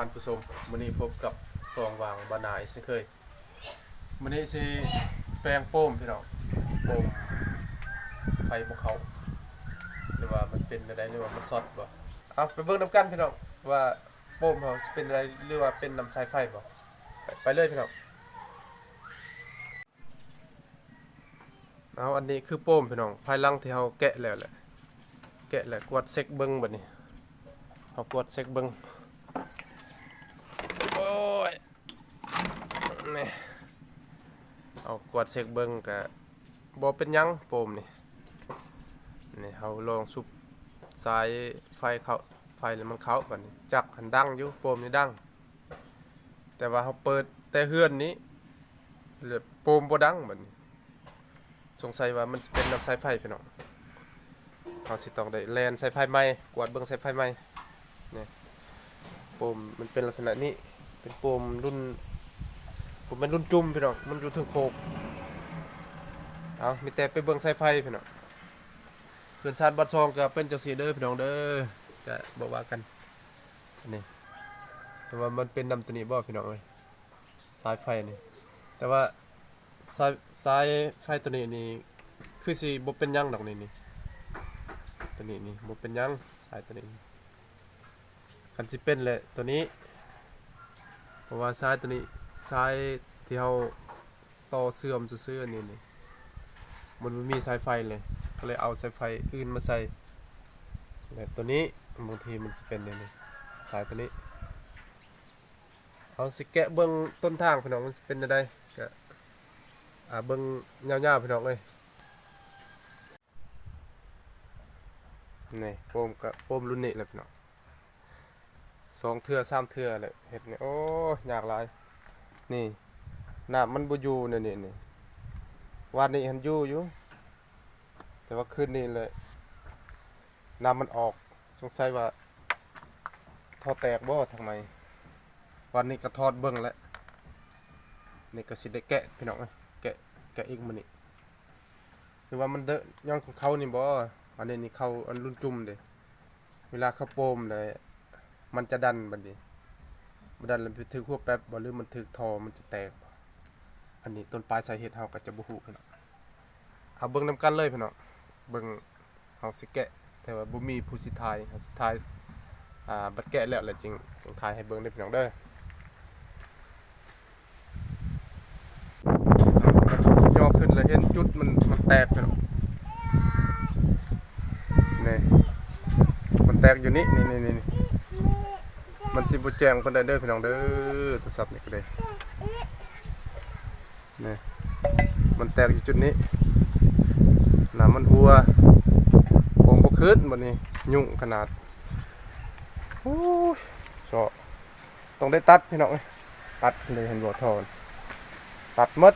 ท่านผู้ชมมื้อนี้พบกับซองวางบานายเช่นเคยมื้อนี้สิแปลงโป้มพี่น้องโป้มไฟบ่เขาหรือว่ามันเป็นอะไรหรือว่ามันซอดบ่เอาไปเบิ่งนํกันพี่น้องว่าโป้มเขาสิเป็นอะไรหรือว่าเป็นน้ำสายไฟบ่ไปเลยพี่น้องเอาอันนี้คือโป้มพี่น้องภายหลังที่เฮาแกะแล้วแหละแกะแล้วกวดเช็คเบิ่งบัดนี้เอากวดเซ็กเบิงโอ้ย นี่เอากวดเซ็กเบิงกะบอเป็นยังโปมนี่นี่เอาลองสุบสายไฟเขาไฟแล้วมันเขาบัดนี้จักหันดังอยู่โปมนี่ดังแต่ว่าเขาเปิดแต่เฮือนนี้เหลือโปมบ่ดังบัดนี้สงสัยว่ามันเป็นน้ำสายไฟพี่น้องเขาสิต้องได้แลนสายไฟใหม่กวาดเบิ่งสายไฟใหม่โปมมันเป็นลักษณะนี้เป็นโปมรุ่น ผมเป็นรุ่นจุ่มพี่น้องมันอยู่ถึงโคกเอามีแต่ไปเบิ่งสายไฟพี่น้องเพื่อนชาติบัดซองก็เป็นจังซี่เด้อพี่น้องเด้อก็บอกว่ากันนี่แต่ว่ามันเป็นนำตัวนี้บ่พี่น้องเอ้ยสายไฟนี่แต่ว่าสายสายไฟตัวนี้นี่คือสิบ่เป็นยังดอกนี่นี่ตัวนี้นี่บ่เป็นยังสายตัวนี้คันสิเป็นแหละตัวนี้เพราะว่าซ้ายตัวนี้ ซ้ายที่เราต่อเสื่อมซื่อๆนี่นี่มันบ่มีสายไฟเลย ก็เลยเอาสายไฟอื่นมาใส่และตัวนี้บางทีมันสิเป็นนี่นี่สายตัวนี้เอาสิแกะเบิ่งต้นทางพี่น้องมันเป็นจังไดก็อ่าเบิ่งยาวๆพี่น้องเอ้ยนี่โปมกับโปมรุ่นนี้แหละพี่น้องสองเทือสามเทือเลยเห็ดเนี่ยโอ้ยากหลาย นี่น้ำมันบ่อยู่เนี่ยนี่นี่วันนี้หันอยู่อยู่ แต่ว่าคืนนี้เลยน้ำมันออก สงสัยว่าทอแตกบ่ทางไหนวันนี้ก็ทอดเบิ่งแล้วนี่ก็สิได้แกะพี่น้องแกะแกะอีกมื้อนี้หรือว่ามันเดอะย้อนของเขานี่บ่อันนี้นี่เขาอันรุ่นจุ่มเด้เวลาเขาโปมเลยมันจะดันบัดนี้ มันดันแล้วไปถึกหัวแป๊บบ่หรือมันถึกทอมันจะแตก อันนี้ต้นปลายสาเหตุเฮาก็จะบ่ฮู้พี่น้องเอาเบิ่งนํกันเลยพี่น้องเบิ่งเฮาสิแกะ แต่ว่าบ่มีผู้สิทายเฮาสิทายอ่าบัดแกะแล้วแหละจริงต้องทายให้เบิ่งเด้พี่น้องเด้อย่อขึ้นแล้วเห็นจุดมันมันแตกพี่น้องนี่มันแตกอยู่นี่นี่นี่นี่ มันสิบ่แจ้งเพิ่นได้เด้อพี่น้องเด้อโทรศัพท์นี่ก็ได้นี่มันแตกอยู่จุดนี้น้ำมันหัวโป่งบ่ขึ้นบัดนี้ ยุ่งขนาดโอ้ยสอต้องได้ตัดพี่น้องเอ้ยตัดเลยเห็นบ่ทอนตัดมด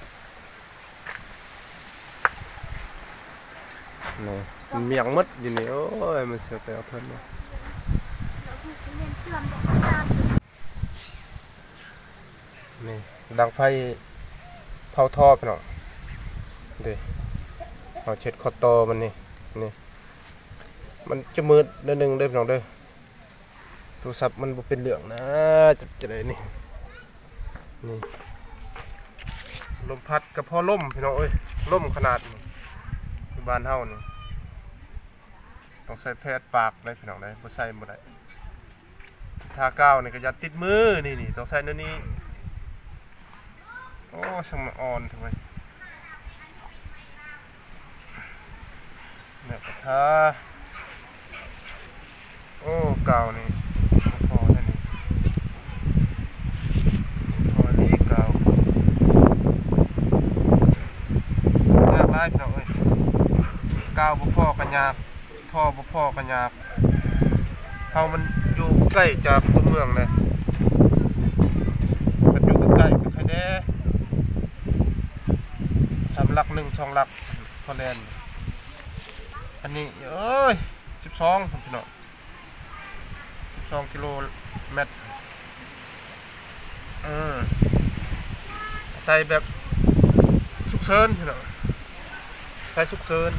นี่มันเมียงมดอยู่นี่โอ้ยมันเสียไปเอาเพิ่นเนาะ นี่ดังไฟเผาท่อพี่น้องเดี๋ยวเอาเช็ดคอตอมันนี่นี่มันจะมืดเดือนหนึ่งเด้อพี่น้องเด้อโทรศัพท์มันบ่เป็นเหลืองนะจะจะได้นี่นี่ลมพัดกับพ่อล่มพี่น้องเอ้ยล่มขนาดที่บ้านเฮานี่ต้องใส่แพทย์ปากได้พี่น้องได้บ่ใส่บ่ได้ทาก้าวนี่ก็อยัดติดมือนี่นี่ต้องใส่เดี๋ยวนี้ โอ้ช่างมาอ่อนทำไมเนี่ยกระทาโอ้เก่านี่พอแค่นี้พอนี้เก่ายากหลายพี่น้องเอ้ยเก่าบ่พอกันยากท่อบ่พอกันยากเฮามันอยู่ใกล้จากตัวเมืองเลยมันอยู่ใกล้ๆกับใครแน่ สามหลักหนึ่องลักพอแลนด์อันนี้เอ้ยสิบสองพี่น้องสิบสองกิโลเมตรเออใส่แบบสุกเซินพี่น้องใส่สุกเซิน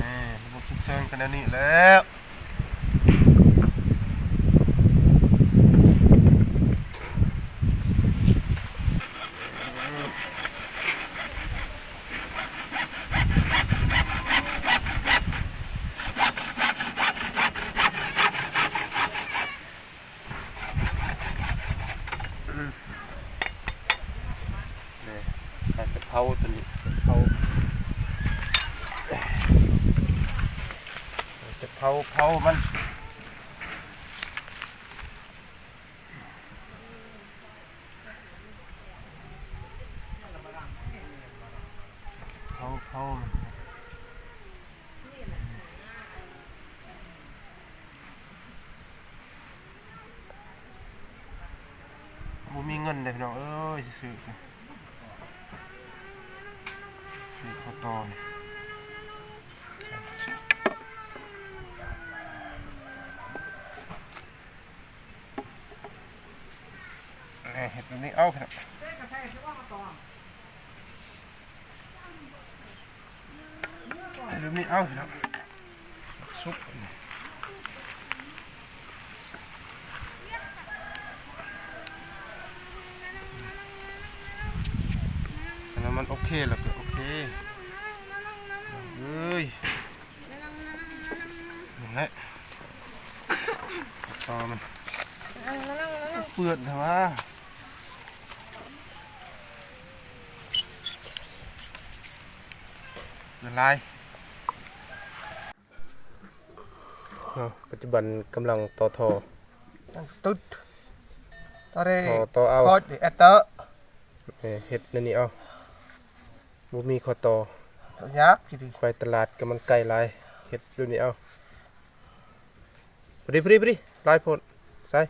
นี่ระบบสุกเซินกันแล้วนี่แล้วาเผามันเผาเผามันบ่มีเงินเลยพี่น้องเอ้ยซื้อสิซื้อข้าวตอน ครับเห็ดแบบนี้เอาครับซุปแล้วมันโอเคแล้วก็โอเคเอ้ยนั่นแหละต่อมันเปื่อนใช่ไหม ละลายปัจจุบันกำลังต่อทอตุ๊ดตอนนี้ทอต่อเอาโคตรเอเตอร์เอ้ยเฮ็ดนั่นนี่เอาบ่มีข้อต่อตัวยักษ์กี่ดีไปตลาดก็มันไกลหลายเฮ็ดแบบนี้เอาพอดีพอดีพอดีหลายโพดใส่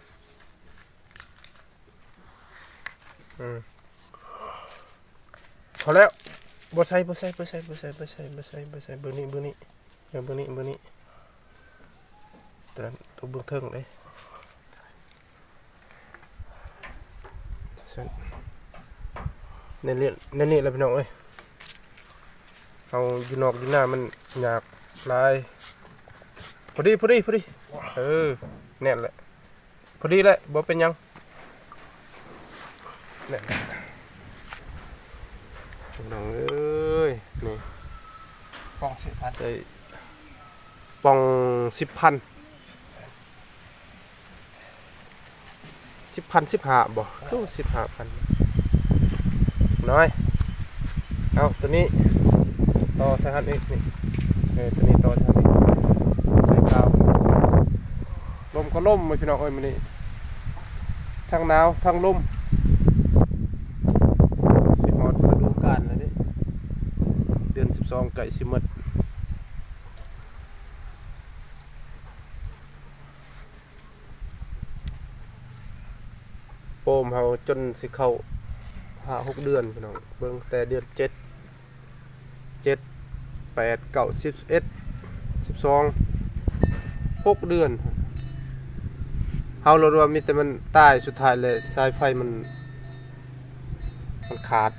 อืมพอแล้ว บ่ใส่บ่ใส่บ่ใส่บ่ใส่บ่ใส่บ่ใส่บ่ใส่เบิ่งนี้เบิ่งนี้เดี๋ยวเบิ่งนี้เบิ่งนี้ตอนตัวเบิ่งเทิงเลยซั่นนั่นนี่นั่นนี่แหละพี่น้องเอ้ยเอาอยู่นอกอยู่หน้ามันยากหลายพอดีพอดีพอดีเออแน่นแหละพอดีแหละบ่เป็นหยังแน่นแหละพี่น้องเอ้ ยนี่ปองสิพันใส่ปองสิบพันสิบพันสิบห้าบ่ตู้สิบห้าพันน้อยเอาตัวนี้ต่อใส่หันอีกนี่เออตัวนี้ต่อใส่หันอีกใส่กาวลมก็ล่มมาพี่น้องเอ้ยมันนี่ทั้งหนาวทั้งลมสิฮอดฤดูกาลแล้วเดิเดือน สองไก่สิหมดโอมเฮาจนสิเข้าห้าหกเดือนพี่น้องเบิ่งแต่เดือนเจ็ดเจ็ดแปดเก้าสิบเอ็ดสิบสองหกเดือนเฮาเราว่ามีแต่มันตายสุดท้ายเลยสายไฟมันมันขาด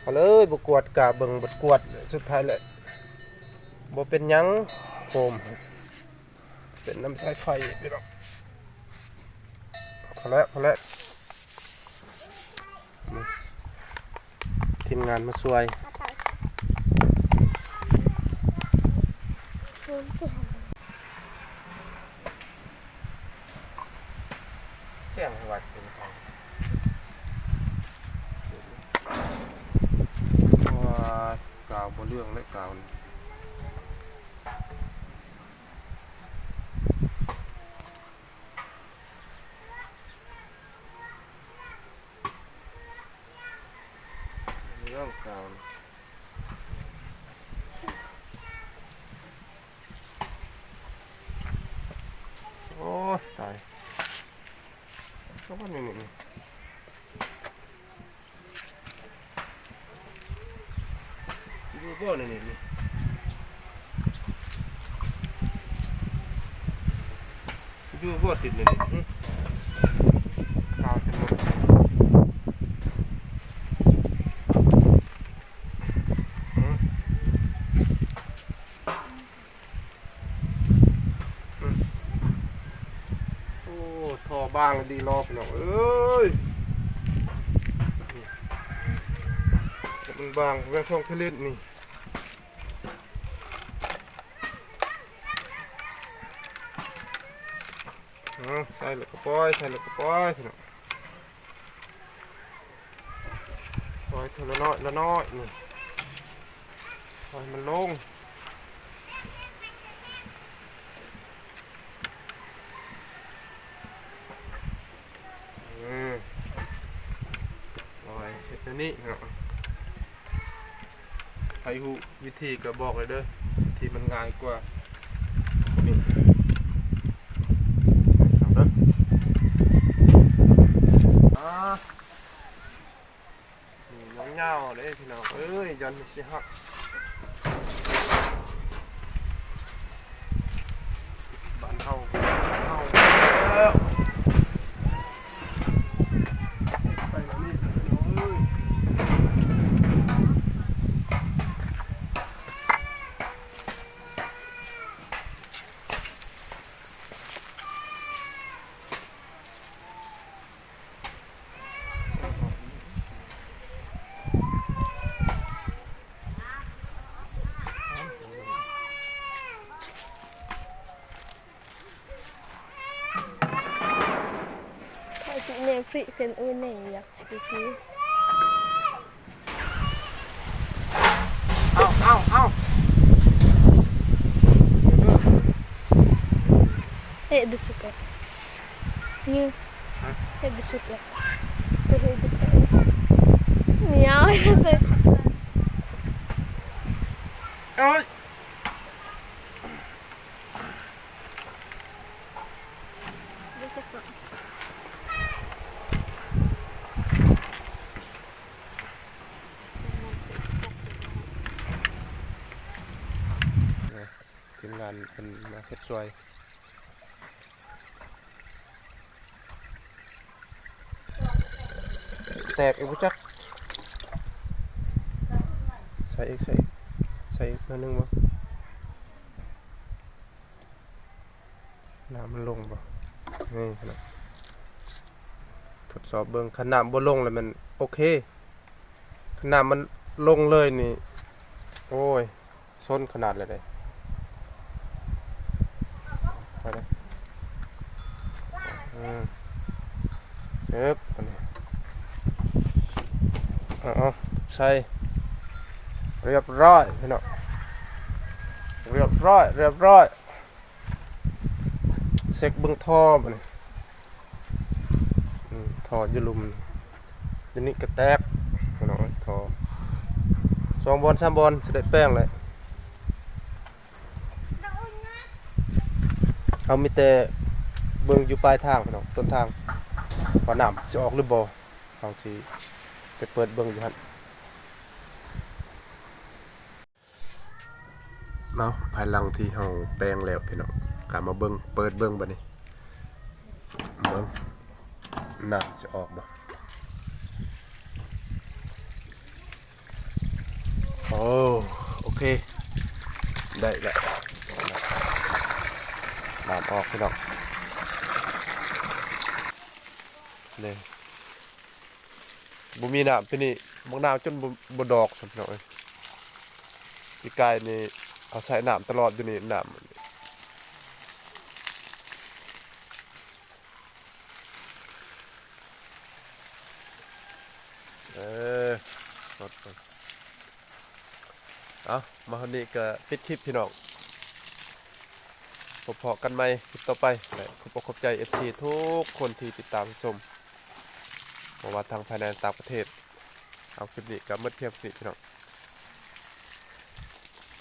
เอาเลยบกวดกะเบิ่งบกวดสุดท้ายเลยบ่เป็นยังโฮมเป็นน้ำสายไฟพี่น้องพอแล้วพอแล้วทีมงานมาช่วยแจ้งวัดเป็นของว่าวบ่เรื่องและกล่าวเรื่องกล่าวโอ้ตายก็ว่าหนี่นี่ นี่ดูบ่นี่นี่นี่ดูบ่ติดนี่นี่กาวเป็นหมดโอ้ทอบางดีรอบเนาะเอ้ยมันบางแวงทองทะเลนนี่ ลูกกระป๋อยใส่ลูกกระป๋อยพี่น้องปล่อยเท่าละน้อยละน้อยนี่ปล่อยมันลงปล่อเห็ดอนนี้เนาะใครหูวิธีก็บอกเลยเด้อที่มันง่ายกว่าาวๆเลยพี่น้องเอ้ยยันไม่ใช่ฮักบ้านเฮาบ้านเฮาแล้วไปแล้วนี่พี่น้องเอ้ย ถ้า จิเนฟริเป็นอื่นเนี่ยอยากชิคีเอาเอาเอา เฮ็ดสุกนี่เฮ็ดสุกเฮ็ดเหนียวเลย เอ้ย ทีมงานเป็นมาเฮ็ดซวยแตกอีกบ่จักใส่อีกใส่ใส่อีกหนิดนึงบ่น้ำมันลงบ่นี่นะทดสอบเบิ่งคันน้ำบ่ลงแล้วมันโอเคคันน้ำมันลงเลยนี่ โอ้ยส้นขนาดเลยเด้ ไปเลยอืมเจ็บอันนี้เอาเอใส่เรียบร้อยพี่น้องเรียบร้อยเรียบร้อยเซ็กเบิ่งท่อบ่นี่อืมท่ออยู่หลุมยู่นี่กระแตกพี่น้องเอ้ยท่อสองบอลสามบอลเสด็จแป้งเลย เขามีแต่เบิ่งอยู่ปลายทางพี่น้องต้นทางว่าน้ำสิออกหรือบ่เขาสิไปเปิดเบิ่งอยู่หั่นเนาะภายหลังที่เฮาแปลงแล้วพี่น้องกลับมาเบิ่งเปิดเบิ่งบัดนี้เบิ่งน้ำสิออกบ่โอ้โอเค ได้ได้ น้ำออกพี่น้องนี่บ่มีน้ำพี่นี่บางน้ำจนบ่บ่ดอกสัพี่น้อยพี่กายนี่เอาใส่น้ำตลอดอยู่นี่น้ำมันนี่เออสดก่อนเอามาวันนี้ก็ปิดคลิปพี่น้อง พบพอกันไหมคลิปต่อไปขอบอกขอบใจ FC ทุกคนที่ติดตามชมบ่ว่าทางภายในต่างประเทศ เอาคลิปนี้กับมดเทียงเท่านี้พี่น้อง